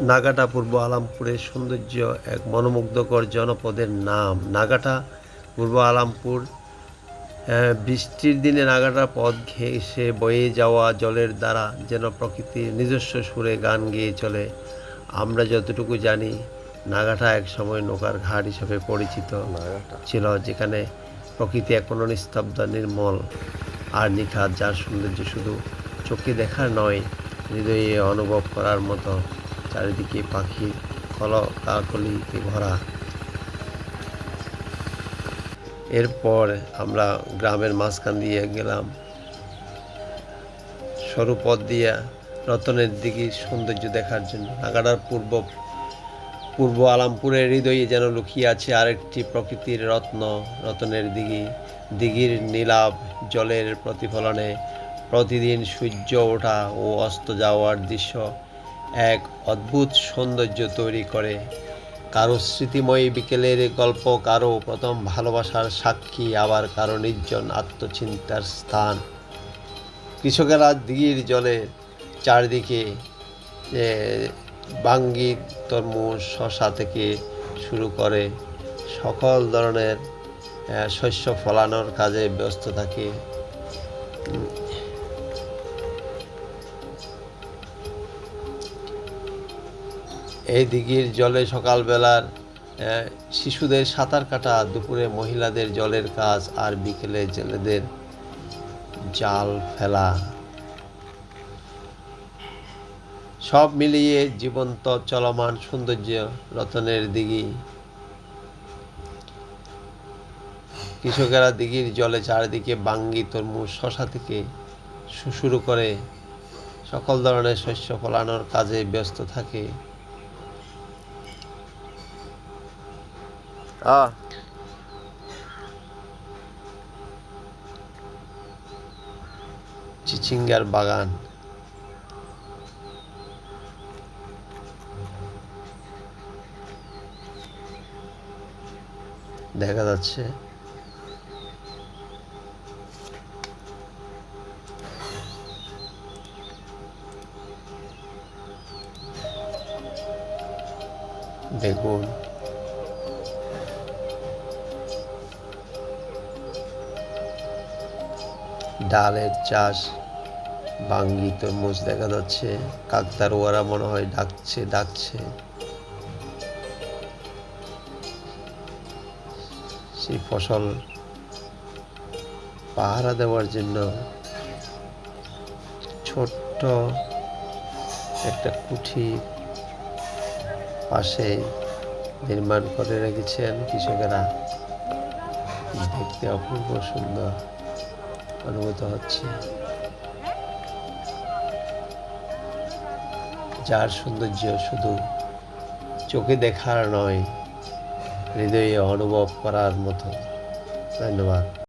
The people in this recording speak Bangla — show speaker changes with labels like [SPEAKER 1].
[SPEAKER 1] নাগাটা পূর্ব আলামপুরের সৌন্দর্য এক মনোমুগ্ধকর জনপদের নাম। নাগাটা পূর্ব আলামপুর বৃষ্টির দিনে নাগাটা পথ ঘেঁষে বয়ে যাওয়া জলের দ্বারা যেন প্রকৃতির নিজস্ব সুরে গান গেয়ে চলে। আমরা যতটুকু জানি নাগাটা এক সময় নৌকার ঘাট হিসেবে পরিচিত ছিল যেখানে প্রকৃতি এখনও নিস্তব্ধ নির্মল আর নিখাত যার সৌন্দর্য শুধু চোখে দেখার নয় হৃদয়ে অনুভব করার মতো। চারিদিকে পাখির কল কাকলিতে ভরা। এরপর আমরা গ্রামের মাঝখান দিয়ে গেলাম। সরু পথ দিয়ে রতনের দিকে সৌন্দর্য দেখার জন্য। নাগাড়ার পূর্ব পূর্ব আলামপুরের হৃদয়ে যেন লুকিয়ে আছে আরেকটি প্রকৃতির রত্ন। রতনের দিঘি দিঘির নীলাভ জলের প্রতিফলনে প্রতিদিন সূর্য ওঠা ও অস্ত যাওয়ার দৃশ্য এক অদ্ভুত সৌন্দর্য তৈরি করে। কারও স্মৃতিময়ী বিকেলের গল্প, কারও প্রথম ভালোবাসার সাক্ষী, আবার কারও নির্জন আত্মচিন্তার স্থান। কৃষকেরা দিঘির জলের চারদিকে বাঙ্গি, তরমুজ, শশা থেকে শুরু করে সকল ধরনের শস্য ফলানোর কাজে ব্যস্ত থাকে। এই দিঘির জলে সকালবেলার শিশুদের সাঁতার কাটা, দুপুরে মহিলাদের জলের কাজ আর বিকেলে জেলেদের জাল ফেলা। সব মিলিয়ে জীবন্ত, চলমান, সৌন্দর্য রতনের দিঘি। কৃষকেরা দিঘির জলে চারিদিকে বাঙ্গি, তরমুজ, শশা থেকে শুরু করে সকল ধরনের শস্য ফলানোর কাজে ব্যস্ত থাকে।
[SPEAKER 2] আহ
[SPEAKER 1] চিচিঙ্গার বাগান দেখা যাচ্ছে বেগুন ডালের চাষ বাঙ্গি তরমুজ দেখা যাচ্ছে। কাকতারুয়ারা মনে হয় ডাকছে ডাকছে। সেই ফসল পাহারা দেওয়ার জন্য ছোট্ট একটা কুঠি পাশে নির্মাণ করে রেখেছেন কৃষকেরা। দেখতে অপূর্ব সুন্দর। অনুভূত হচ্ছে। যার সৌন্দর্য শুধু চোখে দেখার নয় হৃদয়ে অনুভব করার মতো। ধন্যবাদ।